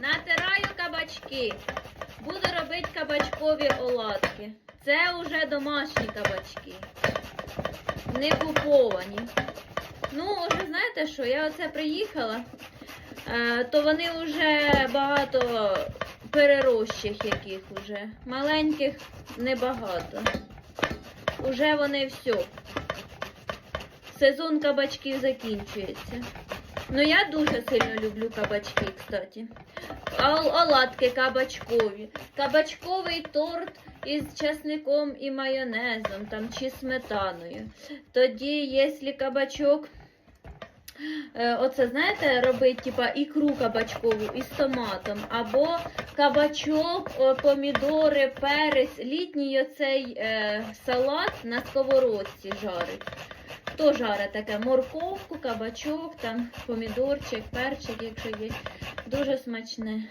натираю кабачки. Буду робити кабачкові оладки. Це вже домашні кабачки. Не куповані. Ну, вже знаєте що, я оце приїхала, е, то вони вже багато перерощих яких уже. Маленьких небагато. Уже вони все. Сезон кабачків закінчується. Ну я дуже сильно люблю кабачки, кстати. Оладки кабачкові. Кабачковий торт із часником і майонезом там, чи сметаною. Тоді, якщо кабачок, е, оце знаєте, робить типа ікру кабачкову із томатом, або кабачок, помідори, перець, літній оцей е, салат на сковородці жарить. Хто жарить таке? Морковку, кабачок, там, помідорчик, перчик, якщо є. Дуже смачне.